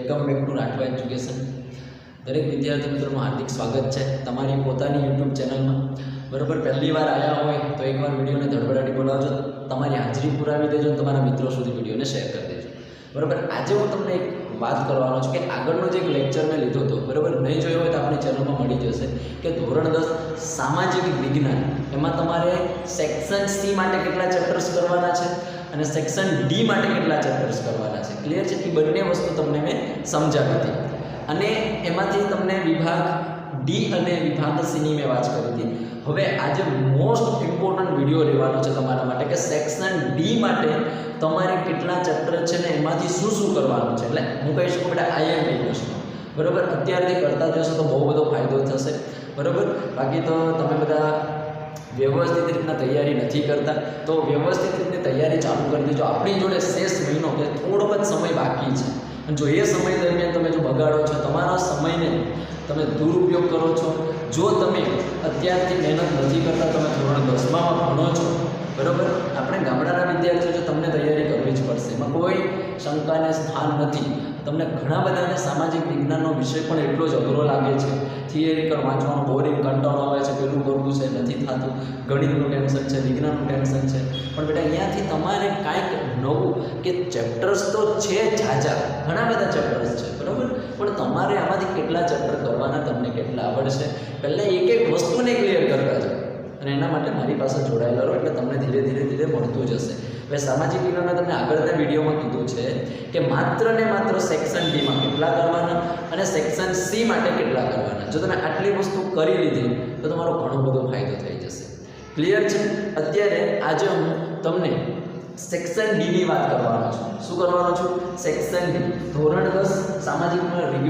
Welcome back to Rathwa education દરેક વિદ્યાર્થી મિત્રોનું હાર્દિક સ્વાગત છે. તમારી પોતાની યુટ્યુબ ચેનલમાં. બરાબર, પહેલી વાર આવ્યા હોય તો એકવાર વિડીયોને ધડબડાટી બોલાવજો તમારી હાજરી પુરાવી દેજો અને તમારા મિત્રો સુધી વિડીયોને શેર કરી દેજો. બરાબર, આજે હું તમને એક વાત કરવાનો છું કે આગળનો જે એક લેક્ચર મેં લીધો હતો, બરાબર, નહીં જોયો હોય તો આપણી ચેનલમાં મળી જશે, કે ધોરણ દસ સામાજિક વિજ્ઞાન, એમાં તમારે સેક્શન સી માટે કેટલા ચેપ્ટર્સ કરવાના છે? અને સેક્શન ડી માટે કેટલા ચેપ્ટર્સ કરવાના છે? ક્લિયર છે? એ બંને વસ્તુ તમને મેં સમજાવી હતી. અને એમાંથી તમને વિભાગ ડી અને વિભાગ સીની મેં વાત કરી હતી. હવે આજે મોસ્ટ ઇમ્પોર્ટન્ટ વીડિયો લેવાનો છે તમારા માટે કે સેક્શન ડી માટે તમારે કેટલા ચેપ્ટર છે ને એમાંથી શું શું કરવાનું છે? એટલે હું કહી શકું બેટા આઈએમપી પ્રશ્ન બરાબર? અત્યારથી કરતા જશો તો બહુ બધો ફાયદો થશે. બરાબર? બાકી તો તમે બધા વ્યવસ્થિત રીતના તૈયારી નથી કરતા, તો વ્યવસ્થિત રીતે તૈયારી ચાલુ કરી દેજો. આપણી જોડે શેષ મહિનો કે થોડોક જ સમય બાકી છે. અને જો એ સમય દરમિયાન તમે જો બગાડો છો, તમારા સમયને તમે દુરુપયોગ કરો છો. જો તમે અત્યારથી મહેનત નથી કરતા, તમે ધોરણ દસમામાં ભણો છો, બરાબર? આપણે ગામડાના વિદ્યાર્થીઓ તમને તૈયારી કરવી જ પડશે. એમાં કોઈ શંકાને સ્થાન નથી. તમને ઘણા બધાને સામાજિક વિજ્ઞાનનો વિષય પણ એટલો જ અઘરો લાગે છે. થિયરિકલ વાંચવાનો બોરિંગ કંટાળો આવે છે, પેલું કરવું છે, નથી થતું. ગણિતનું ટેન્શન છે, વિજ્ઞાનનું ટેન્શન છે. પણ બેટા, અહીંયાથી તમારે કાંઈક નવું કે ચેપ્ટર્સ તો છે ઝાઝા ઘણા બધા ચેપ્ટર્સ છે, બરાબર? પણ તમારે આમાંથી કેટલા ચેપ્ટર કરવાના તમને કેટલા આવડશે? પહેલાં એક એક વસ્તુને ક્લિયર કરતા જાઓ. અને એના માટે મારી પાસે જોડાયેલા રહો, એટલે તમને ધીરે ધીરે ધીરે મળતું જશે. હવે સામાજિક વિજ્ઞાનમાં તમને આગળના વિડીયોમાં કીધું છે કે માત્ર ને માત્ર સેક્શન ડીમાં કેટલા કરવાના અને સેક્શન સી માટે કેટલા કરવાના. જો તમે આટલી વસ્તુ કરી લીધી, તો તમારો ઘણો બધો ફાયદો થઈ જશે. ક્લિયર છે? અત્યારે આજે હું તમને સેક્શન ડીની વાત કરવાનો છું. શું કરવાનો છું? સેક્શન ડી ધોરણ દસ સામાજિક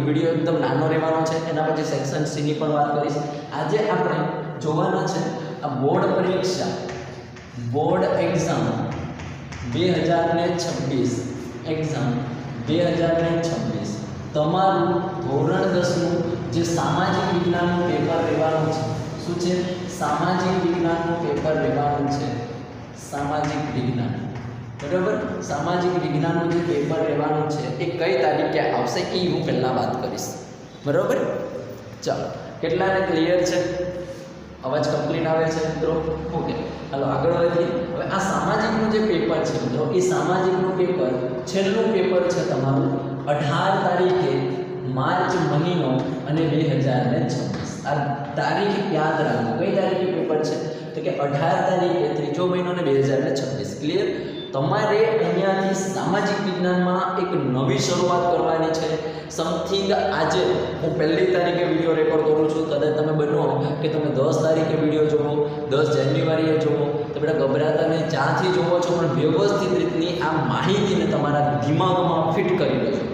વીડિયો એકદમ નાનો રહેવાનો છે. એના પછી સેક્શન સીની પણ વાત કરીશ. આજે આપણે જોવાના છે આ બોર્ડ પરીક્ષા. બોર્ડ એક્ઝામ બે હજાર ને છવ્વીસ એક્ઝામ બે હજાર ને છવ્વીસ. તમારું ધોરણ દસનું જે સામાજિક વિજ્ઞાનનું પેપર લેવાનું છે, શું છે? સામાજિક વિજ્ઞાનનું પેપર લેવાનું છે. સામાજિક વિજ્ઞાન. બરાબર? સામાજિક વિજ્ઞાનનું જે પેપર લેવાનું છે, એ કઈ તારીખે આવશે એ હું પહેલાં વાત કરીશ. બરાબર? ચાલો, કેટલાને ક્લિયર છે? અવાજ કમ્પ્લીટ આવે છે, મિત્રો? ઓકે હાલો, આગળ વધીએ. હવે આ સામાજિકનું જે પેપર છે, મિત્રો, એ સામાજિકનું પેપર છેલ્લું પેપર છે તમારું અઢાર તારીખે માર્ચ મહિનો અને બે હજાર ને છવ્વીસ. આ તારીખ યાદ રાખો કઈ તારીખે પેપર છે? તો કે અઢાર તારીખે ત્રીજો મહિનો અને બે હજાર ને છવ્વીસ. ક્લિયર તમારે અહીંયાથી સામાજિક વિજ્ઞાનમાં એક નવી શરૂઆત કરવાની છે. સમથિંગ આજે હું પહેલી તારીખે વીડિયો રેકોર્ડ કરું છું. કદાચ તમે બનો કે તમે દસ તારીખે વીડિયો જુઓ દસ જાન્યુઆરીએ જુઓ તો બેટા ગભરાતા નહીં, જ્યાંથી જુઓ છો, પણ વ્યવસ્થિત રીતની આ માહિતીને તમારા દિમાગમાં ફિટ કરી દેજો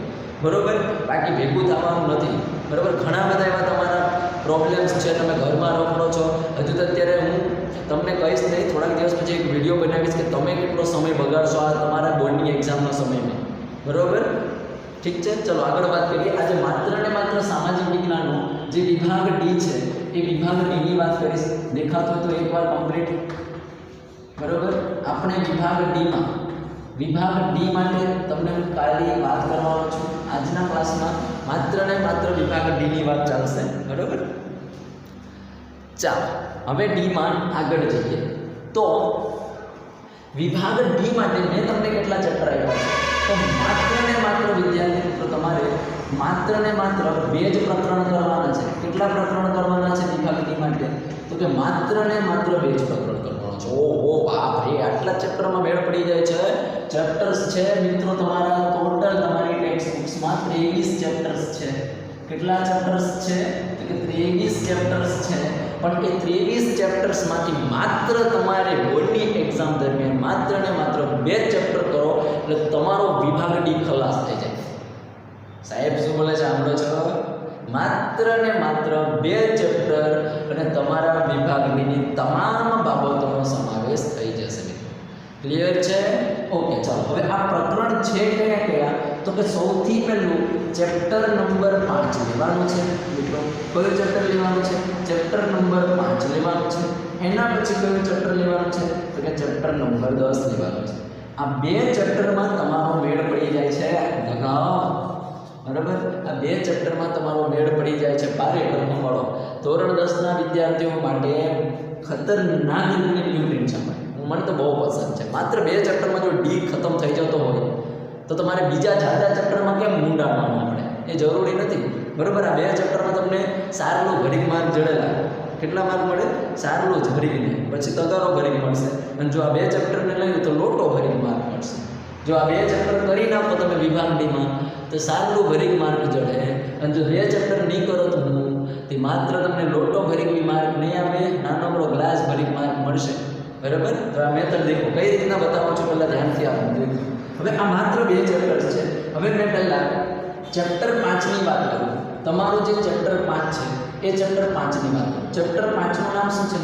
બરાબર? બાકી ભેગું થવાનું નથી. બરાબર? ઘણા બધા એવા તમારા પ્રોબ્લેમ્સ છે. તમે ઘરમાં રોકડો છો. હજુ તો અત્યારે હું તમને કહીશ નહીં, થોડાક દિવસ પછી એક વીડિયો બનાવીશ કે તમે કેટલો સમય બગાડશો આ તમારા બોર્ડની એક્ઝામના સમયમાં. બરાબર? ઠીક છે? ચલો, આગળ વાત કરીએ. આજે માત્ર ને માત્ર સામાજિક વિજ્ઞાનનો જે વિભાગ ડી છે, એ વિભાગ ડીની વાત કરીશ. દેખાતો તો એકવાર કમ્પ્લીટ બરાબર? આપણે વિભાગ ડીમાં વિભાગ ડી માટે તમને હું કાલે વાત કરવાનો છું. આજના ક્લાસમાં માત્ર ને માત્ર વિભાગ ડીની વાત ચાલશે. બરાબર? ચાલો. હવે ડીમાં આગળ જઈએ. તો વિભાગ ડી માટે મેં તમને કેટલા ચેપ્ટર આપ્યા છે? તો માત્ર ને માત્ર વિદ્યાર્થી મિત્રો, તમારે માત્ર ને માત્ર બે જ પ્રકરણ કરવાના છે. કેટલા પ્રકરણ કરવાના છે વિભાગ ડી માટે? તો કે માત્ર ને માત્ર બે જ પ્રકરણ કરવાનું છે. ઓહો, બાપ રે, આટલા ચેપ્ટરમાં મેળ પડી જાય છે. ચેપ્ટર્સ છે મિત્રો તમારા. ટોટલ તમારી ટેક્સ્ટ બુક્સમાં ત્રેવીસ ચેપ્ટર્સ છે. કેટલા ચેપ્ટર્સ છે? તો કે ત્રેવીસ ચેપ્ટર્સ છે. પણ એ ત્રેવીસ ચેપ્ટર્સમાંથી માત્ર તમારે બોર્ડની એક્ઝામ દરમિયાન માત્ર ને માત્ર બે ચેપ્ટર કરો, એટલે તમારો વિભાગ ડી ખલાસ થઈ જાય. સાહેબ શું બોલે છે? સાંભળો છો? માત્ર ને માત્ર બે ચેપ્ટર અને તમારા વિભાગ ડીની તમામ બાબતોનો સમાવેશ થઈ જશે. ક્લિયર છે? ઓકે ચાલો. હવે આ પ્રકરણ છે કયા કયા તો કે સૌથી પહેલું ચેપ્ટર નંબર પાંચ લેવાનું છે, મિત્રો. કયું ચેપ્ટર લેવાનું છે? ચેપ્ટર નંબર પાંચ લેવાનું છે. એના પછી કયું ચેપ્ટર લેવાનું છે? તો કે ચેપ્ટર નંબર દસ લેવાનું છે. આ બે ચેપ્ટરમાં તમારો મેળ પડી જાય છે. લગાવ. બરાબર? આ બે ચેપ્ટરમાં તમારો મેળ પડી જાય છે. મળો ધોરણ દસના વિદ્યાર્થીઓ માટે ખતરનાક રીતની ન્યૂ છે. મને તો બહુ પસંદ છે. માત્ર બે ચેપ્ટરમાં જો ડી ખતમ થઈ જતો હોય તો તમારે બીજા જાતા ચેપ્ટરમાં કેમ મૂંડા આપણે? એ જરૂરી નથી. બરાબર? આ બે ચેપ્ટરમાં તમને સારલું ઘડીક માર્ક જડેલા. કેટલા માર્ક મળે? સારલું જ ભરીને. પછી તગારો ઘડીક મળશે. અને જો આ બે ચેપ્ટરને લઈએ તો લોટો ભરી માર્ક મળશે. જો આ બે ચેપ્ટર કરી નાખો તમે વિભાગ ડીમાં તો સારું ભરીક માર્ક જડે. અને જો બે ચેપ્ટર નહીં કરો તો હું, તે માત્ર તમને લોટો ભરીક માર્ક નહીં આવે નાનો આપણો ગ્લાસ ભરીક માર્ક મળશે. બરાબર? તો આ મેથડ દેખો. કઈ રીતના બતાવો છો? પહેલાં ધ્યાનથી આપો દેખો. હવે આ માત્ર બે ચેપ્ટર છે. હવે મેં પહેલાં ચેપ્ટર પાંચની વાત કરું. તમારું જે ચેપ્ટર પાંચ છે, એ ચેપ્ટર પાંચની વાત કરું. ચેપ્ટર પાંચનું નામ શું છે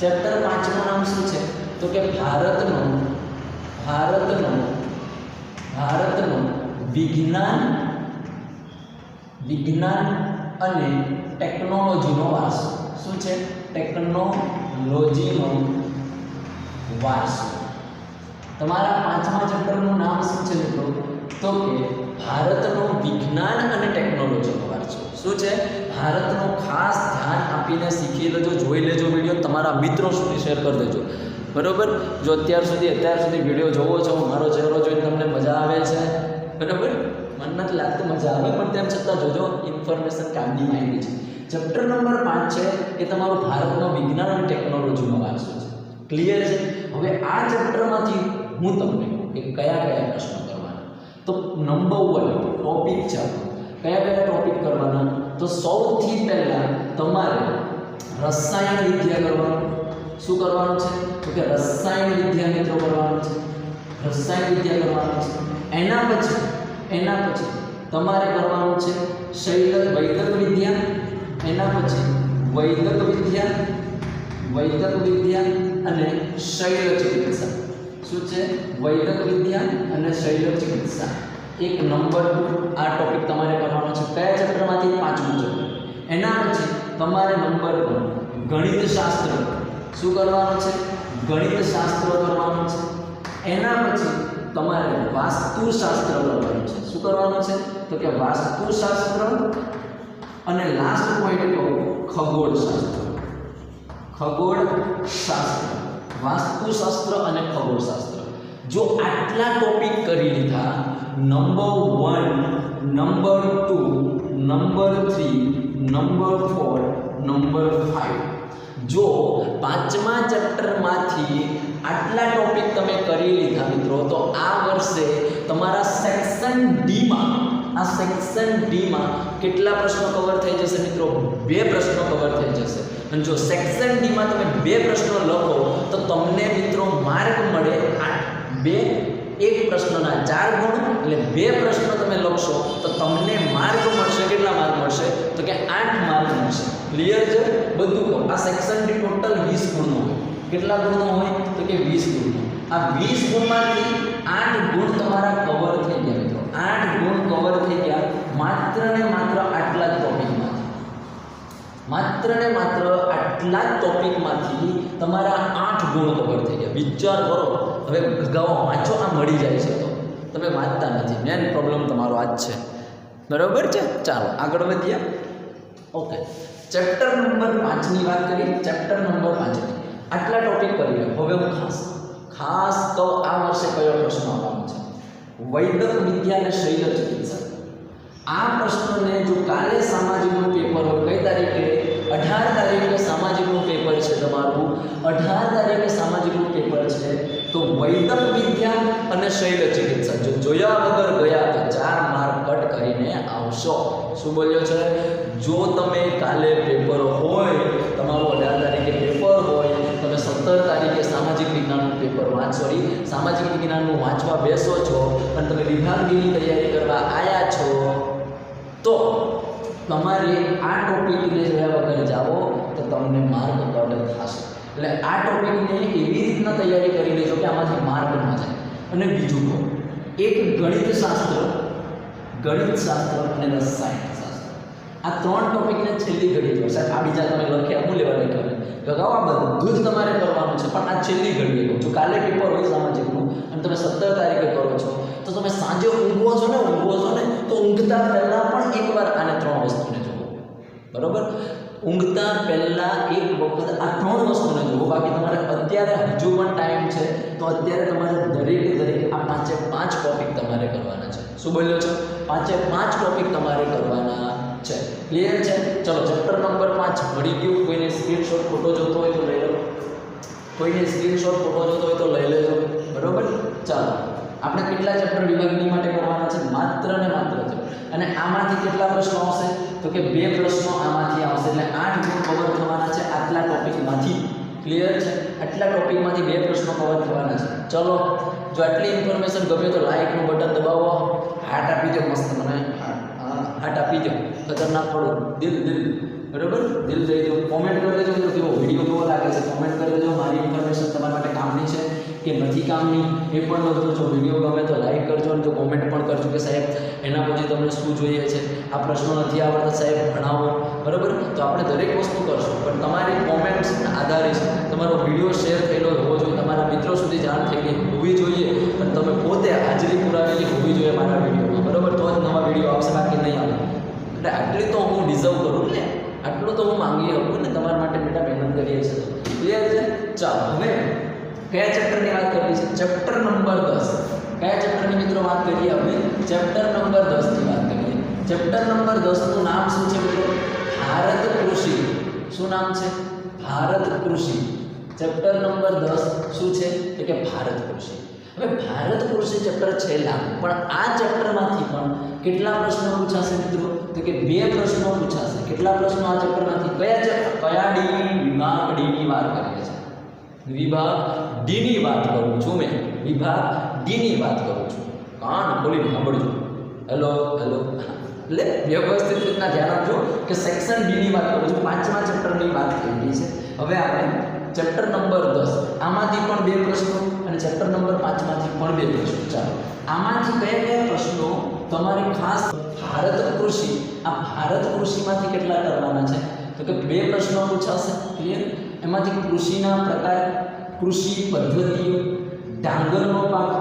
ચેપ્ટર પાંચનું નામ શું છે? તો કે ભારતનો ભારતનો, ભારતનું વિજ્ઞાન વિજ્ઞાન અને ટેકનોલોજીનો વારસો. શું છે? ટેકનોલોજીનો વારસો. તમારા પાંચમા ચેપ્ટરનું નામ શું છે મિત્રો તો કે ભારતનો વિજ્ઞાન અને ટેકનોલોજીનો વારસો. શું છે? ભારતનો ખાસ ધ્યાન આપીને શીખી લેજો, જોઈ લેજો વીડિયો, તમારા મિત્રો સુધી શેર કરી દેજો. બરાબર? જો અત્યાર સુધી અત્યાર સુધી વીડિયો જોવો છો મારો ચહેરો જોઈને તમને મજા આવે છે? બરાબર? મને નથી લાગતું મજા આવે, પણ તેમ છતાં જોજો ઇન્ફોર્મેશન કામની માહિતી છે. ચેપ્ટર નંબર પાંચ છે, એ તમારું ભારતનો વિજ્ઞાન અને ટેકનોલોજીનો વારસો છે. ક્લિયર છે? હવે આ ચેપ્ટરમાંથી હું તમને કે કયા કયા પ્રશ્નો કરવાના? તો નંબર વન ટોપિક છે કયા કયા ટોપિક કરવાના? તો સૌથી પહેલાં તમારે રસાયણ વિદ્યા કરવાનું. શું કરવાનું છે? તો કે રસાયણ વિદ્યા મિત્રો કરવાનું છે. રસાયણ વિદ્યા કરવાનું છે. એના પછી એના પછી તમારે કરવાનું છે શૈલ વૈદક વિદ્યા. એના પછી વૈદક વિદ્યા વૈદક વિદ્યા અને શૈલ ચિકિત્સા શું છે? વૈદક વિદ્યા અને શૈલ ચિકિત્સા. એક નંબર આ ટોપિક તમારે કરવાનો છે. કયા ચેપ્ટરમાંથી પાંચમું ચેપ્ટર એના પછી તમારે નંબર પર ગણિત શાસ્ત્ર. શું કરવાનું છે? ગણિત શાસ્ત્ર કરવાનું છે. એના પછી તમારે વાસ્તુશાસ્ત્ર કરવાનું છે. શું કરવાનું છે? તો કે વાસ્તુશાસ્ત્ર અને લાસ્ટ પોઈન્ટ કહું, ખગોળશાસ્ત્ર. ખગોળશાસ્ત્ર. વાસ્તુશાસ્ત્ર અને ખગોળશાસ્ત્ર. જો આટલા ટોપિક કરી લીધા number one number two number three number four number five જો પાંચમા ચેપ્ટરમાંથી આટલા ટોપિક તમે કરી લીધા મિત્રો, તો આ વર્ષે તમારા સેક્શન ડીમાં આ સેક્શન ડીમાં કેટલા પ્રશ્નો કવર થઈ જશે મિત્રો? બે પ્રશ્નો કવર થઈ જશે. અને જો સેક્શન ડીમાં તમે બે પ્રશ્નો લખો, તો તમને મિત્રો માર્ક મળે આ બે એક પ્રશ્નના ચાર ગુણ એટલે બે પ્રશ્નો તમે લખશો, તો તમને માર્ક મળશે. કેટલા માર્ક મળશે? તો કે આઠ માર્ક મળશે. ક્લિયર છે? બધું કહો. આ સેક્શન ડી ટોટલ વીસ ગુણનો હોય. કેટલા ગુણનો હોય? તો કે વીસ ગુણનો આ વીસ ગુણમાંથી આઠ ગુણ તમારા કવર થઈ ગયા મિત્રો. આઠ ગુણ કવર થઈ ગયા. માત્ર ને માત્ર આટલા જ ટોપિકમાંથી માત્ર ને માત્ર આટલા જ ટોપિકમાંથી તમારા આઠ ગુણ કવર થઈ ગયા. વિચાર કરો, હવે ગાઓ વાંચો આ મળી જાય છે તો. તમે વાંચતા નથી. મેન પ્રોબ્લેમ તમારો આ જ છે. બરાબર છે? ચાલો, આગળ વધીએ. ઓકે ચેપ્ટર નંબર પાંચની વાત કરી ચેપ્ટર નંબર પાંચની આટલા ટોપિક કરી લો. હવે હું ખાસ ખાસ તો આ વર્ષે કયો પ્રશ્ન આવવાનો છે? વૈદક વિદ્યા અને શૈલ ચિકિત્સા આ પ્રશ્નને જો કાલે સામાજિકનું પેપર હોય, કઈ તારીખે? અઢાર તારીખે સામાજિકનું પેપર છે તમારું. અઢાર તારીખે સામાજિકનું પેપર છે. તો વૈદક વિદ્યા અને શૈલ ચિકિત્સા જો જોયા વગર ગયા તો ચાર માર્ક કટ કરીને આવશો. શું બોલ્યો છે? જો તમે કાલે પેપર હોય, તમારું અઢાર તારીખે પેપર હોય, તમે સત્તર તારીખે સામાજિક વિજ્ઞાનનું પેપર વાંચો સામાજિક વિજ્ઞાનનું વાંચવા બેસો છો અને તમે વિભાગની તૈયારી કરવા આવ્યા છો તો તમારે આ ટોપિકને જોયા વગર જાઓ તો તમને માર્ક કવર થશે. એટલે આ ટોપિકને એવી રીતના તૈયારી કરી લેજો કે આમાંથી માર્ક ન જાય. અને બીજું કહો, એક ગણિત શાસ્ત્ર ગણિત શાસ્ત્ર અને રસાયણ આ ત્રણ ટોપિકને છેલ્લી ઘડી સાહેબ, આ બીજા તમે લખ્યા હું લેવા લખ્યા ગગાવ આ બધું જ તમારે કરવાનું છે, પણ આ છેલ્લી ઘડીએ કહું છું. કાલે પેપર હોય સામાજિકનું, અને તમે સત્તર તારીખે કરો છો. તો તમે સાંજે ઊંઘો છો ને, ઊંઘો છો ઊંઘતા પહેલાં પણ એકવાર આને ત્રણ વસ્તુને જુઓ બરાબર? ઊંઘતા પહેલાં એક વખત આ ત્રણ વસ્તુને જુઓ બાકી તમારે અત્યારે હજુ પણ ટાઈમ છે, તો અત્યારે તમારે દરેકે દરેક આ પાંચે પાંચ ટોપિક તમારે કરવાના છે. શું બોલ્યો છો? પાંચે પાંચ ટોપિક તમારે કરવાના છે. ક્લિયર છે? ચલો, ચેપ્ટર નંબર પાંચ. મળી ગયું? કોઈને સ્ક્રીનશોટ ફોટો જોતો હોય તો લઈ લો. કોઈને સ્ક્રીનશોટ ફોટો જોતો હોય તો લઈ લેજો. બરાબર? ચાલો. આપણે કેટલા ચેપ્ટર વિભાગની માટે કરવાના છે? માત્ર ને માત્ર છે અને આમાંથી કેટલા પ્રશ્નો આવશે? તો કે બે પ્રશ્નો આમાંથી આવશે. એટલે આઠ ગુણ કવર થવાના છે આટલા ટોપિકમાંથી ક્લિયર છે? આટલા ટોપિકમાંથી બે પ્રશ્નો કવર થવાના છે. ચલો, જો આટલી ઇન્ફોર્મેશન ગમે તો લાઇકનું બટન દબાવો. હાર્ટ આપી દો મસ્ત મને. હાર્ટ આપી દો ખતરનાક પડો. દિલ દિલ. બરોબર? દિલ દઈ દો કોમેન્ટ કરી દેજો કે કેવો વીડિયો કેવો લાગે છે? કોમેન્ટ કરી દેજો. મારી ઇન્ફોર્મેશન તમારા માટે કામની છે. કે નથી કામની, એ પણ લખજો જો વીડિયો ગમે તો લાઈક કરજો અને જો કોમેન્ટ પણ કરજો કે સાહેબ, એના પછી તમને શું જોઈએ છે? આ પ્રશ્નો નથી આવડતા સાહેબ, ભણાવો. બરાબર? તો આપણે દરેક વસ્તુ કરશું, પણ તમારી કોમેન્ટ્સના આધારે છે તમારો વીડિયો શેર થયેલો હોવો જોઈએ. તમારા મિત્રો સુધી જાણ થયેલી હોવી જોઈએ અને તમે પોતે હાજરી પુરાવેલી હોવી જોઈએ મારા વિડીયોમાં બરાબર? તો જ નવા વીડિયો આવશે બાકી નહીં આવે. એટલે આટલી તો હું ડિઝર્વ કરું ને? આટલું તો હું માંગી શકું ને તમારા માટે બેટા મહેનત કરીએ છીએ. ક્લિયર છે? ચાલો હવે કયા ચેપ્ટરની વાત કરવી છે? ચેપ્ટર નંબર દસ. કયા ચેપ્ટરની મિત્રો વાત કરીએ આપણે? ચેપ્ટર નંબર દસની વાત કરીએ. ચેપ્ટર નંબર દસનું નામ શું છે મિત્રો? ભારત કૃષિ. શું નામ છે? ભારત કૃષિ. ચેપ્ટર નંબર દસ શું છે? તો કે ભારત કૃષિ. હવે ભારત કૃષિ ચેપ્ટર છે લાંબુ પણ આ ચેપ્ટરમાંથી પણ કેટલા પ્રશ્નો પૂછાશે મિત્રો? તો કે બે પ્રશ્નો પૂછાશે. કેટલા પ્રશ્નો આ ચેપ્ટરમાંથી કયા કયા ડી વિભાગ ડીની વાત કરીએ છીએ. વિભાગ ડીની વાત કરું છું મેં. વિભાગ ડીની વાત કરું છું. કાન ખોલીને સાંભળજો. હેલો હેલો એટલે વ્યવસ્થિત રીતના ધ્યાન આપજો કે સેક્શન ડીની વાત કરું છું. પાંચમા ચેપ્ટરની વાત થઈ ગઈ છે. હવે આપણે ચેપ્ટર નંબર દસ. આમાંથી પણ બે પ્રશ્નો અને ચેપ્ટર નંબર પાંચમાંથી પણ બે પ્રશ્નો. ચાલો. આમાંથી કયા કયા પ્રશ્નો તમારે ખાસ ભારત કૃષિ. આ ભારત કૃષિમાંથી કેટલા કરવાના છે? તો કે બે પ્રશ્નો પૂછાશે. ક્લિયર એમાંથી કૃષિના પ્રકાર, કૃષિ પદ્ધતિઓ, ડાંગરનો પાક,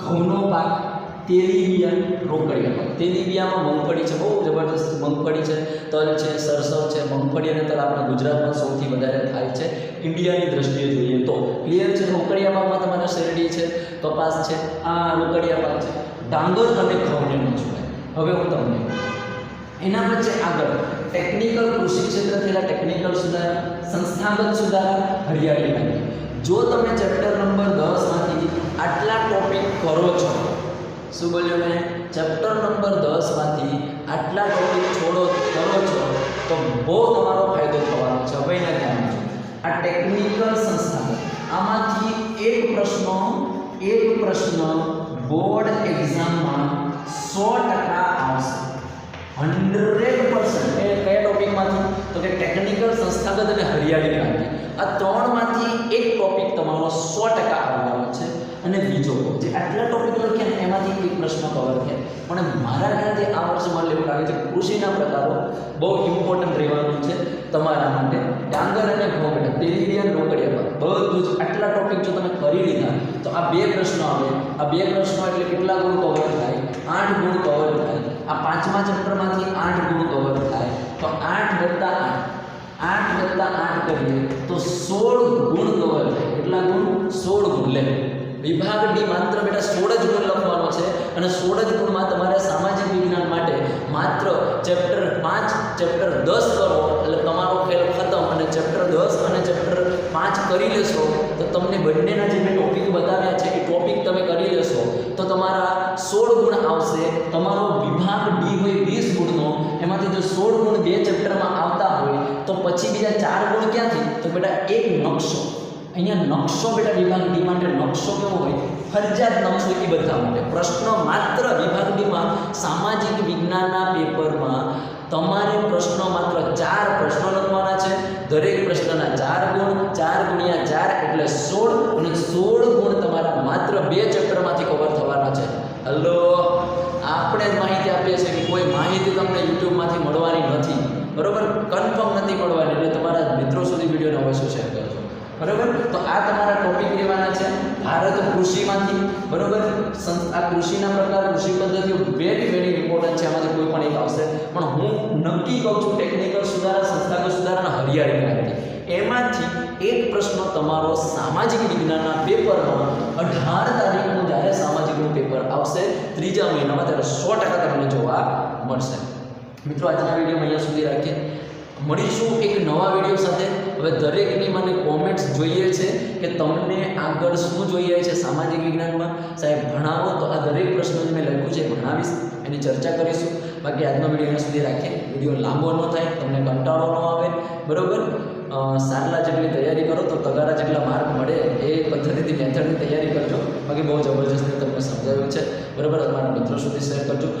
ઘઉંનો પાક, તેલીબિયા રોકડિયા પાક તેલીબિયામાં મગફળી છે, બહુ જબરદસ્ત મગફળી છે, તલ છે, સરસવ છે, મગફળી અને તલ આપણા ગુજરાતમાં સૌથી વધારે થાય છે, ઇન્ડિયાની દ્રષ્ટિએ જોઈએ તો. ક્લિયર છે? રોકડિયા પાકમાં તમારા શેરડી છે, કપાસ છે, આ રોકડિયા પાક છે. ડાંગર અને ઘઉંને ન હવે હું તમને, એના વચ્ચે આગળ ટેકનિકલ કૃષિ ક્ષેત્ર થયેલા ટેકનિકલ સુધારા, સંસ્થાગત સુધારા, હરિયાળી લાગી જો તમે ચેપ્ટર નંબર દસમાંથી આટલા ટોપિક કરો છો, શું બોલ્યો મેં? ચેપ્ટર નંબર દસમાંથી આટલા ટોપિક છોડો, કરો છો, તો બહુ તમારો ફાયદો થવાનો છે હવે એને ધ્યાન આ ટેકનિકલ સંસ્થાગત આમાંથી એક પ્રશ્ન એક પ્રશ્ન બોર્ડ એક્ઝામમાં સો ટકા આવશે. Hundred percent. એ કયા ટોપિકમાંથી? તો કે ટેકનિકલ સંસ્થાગત અને હરિયાળી ક્રાંતિ આ ત્રણમાંથી એક ટોપિક તમારો સો ટકા આવવાનો છે. અને બીજો, જે આટલા ટોપિક લખ્યા ને, એમાંથી એક પ્રશ્ન કવર થયા. પણ મારા ખ્યાલથી આ વર્ષે મને લાગે છે કૃષિના પ્રકારો બહુ ઇમ્પોર્ટન્ટ રહેવાનું છે તમારા માટે. ડાંગર અને તેલીબિયાન રોકડિયા પાક, બધું જ આટલા ટોપિક જો તમે કરી લીધા, તો આ બે પ્રશ્નો આવે. આ બે પ્રશ્નો એટલે કેટલા ગુણ કવર થાય? આઠ ગુણ કવર થાય. આ પાંચમા ચેપ્ટરમાંથી આઠ ગુણ કવર થાય. તો આઠ વત્તા આઠ. આઠ વત્તા આઠ કરીએ તો સોળ ગુણ કવર થાય. કેટલા ગુણ? સોળ ગુણ. લે, વિભાગ ડી માત્ર બેટા સોળ જ ગુણ લખવાનો છે અને સોળ જ ગુણમાં તમારે સામાજિક વિજ્ઞાન માટે માત્ર ચેપ્ટર પાંચ ચેપ્ટર દસ કરો. એટલે તમારો ખેલ ખતમ અને ચેપ્ટર દસ અને ચેપ્ટર પાંચ કરી લેશો. તો તમને બંનેના જે મેં ટોપિક બતાવ્યા છે, એ ટોપિક તમે કરી લેશો. તો તમારા સોળ ગુણ આવશે, તમારો વિભાગ ડી હોય વીસ ગુણનો, એમાંથી જો સોળ ગુણ બે ચેપ્ટરમાં આવતા હોય, તો પછી બીજા ચાર ગુણ ક્યાંથી? તો બેટા એક નકશો. અહીંયા નકશો બેટા વિભાગ ડી માટે નકશો કેવો હોય? ફરજિયાત નકશો એ બધા માટે. પ્રશ્ન માત્ર વિભાગ ડીમાં સામાજિક વિજ્ઞાનના પેપરમાં તમારે પ્રશ્નો માત્ર ચાર પ્રશ્નો લખવાના છે. દરેક પ્રશ્નના ચાર ગુણ, ચાર ગુણ્યા ચાર એટલે સોળ, અને સોળ ગુણ તમારા માત્ર બે ચેપ્ટરમાંથી યુટ્યુબમાંથી મળવાની નથી. બરોબર? કન્ફર્મ નથી મળવાની. એટલે તમારા મિત્રો સુધી વિડીયોને અવશ્ય શેર કરજો. બરોબર? તો આ તમારા ટોપિક લેવાના છે. ભારત કૃષિમાંથી. બરોબર? આ કૃષિના પ્રકાર, કૃષિ પદ્ધતિઓ વેરી વેરી ઇમ્પોર્ટન્ટ છે. આમાંથી કોઈ પણ એક આવશે. પણ હું નક્કી કહું છું ટેકનિકલ સુધારા, સંસ્થાગત સુધારા હરિયાળી ક્રાંતિ એમાંથી એક પ્રશ્ન તમારો સામાજિક વિજ્ઞાનના પેપરમાં અઢાર તારીખનું જ્યારે સામાજિકનું પેપર આવશે, ત્રીજા મહિનામાં ત્યારે સો ટકા તમને જોવા મળશે. મિત્રો, આજના વિડીયોમાં અહીંયા સુધી રાખીએ. મળીશું એક નવા વીડિયો સાથે. હવે દરેકની મને કોમેન્ટ્સ જોઈએ છે કે તમને આગળ શું જોઈએ છે સામાજિક વિજ્ઞાનમાં? સાહેબ, ભણાવો તો આ દરેક પ્રશ્નો જે મેં લખ્યું છે, ભણાવીશ, એની ચર્ચા કરીશું. બાકી આજનો વીડિયો અહીંયા સુધી રાખીએ. વીડિયો લાંબો ન થાય, તમને કંટાળો ન આવે, બરાબર? સારલા જેટલી તૈયારી કરો તો તગારા જેટલા માર્ક મળે એ પદ્ધતિથી મેથડની તૈયારી કરજો. બાકી બહુ જબરજસ્ત તમને સમજાવ્યું છે. બરાબર? તમારા મિત્રો સુધી શેર કરજો.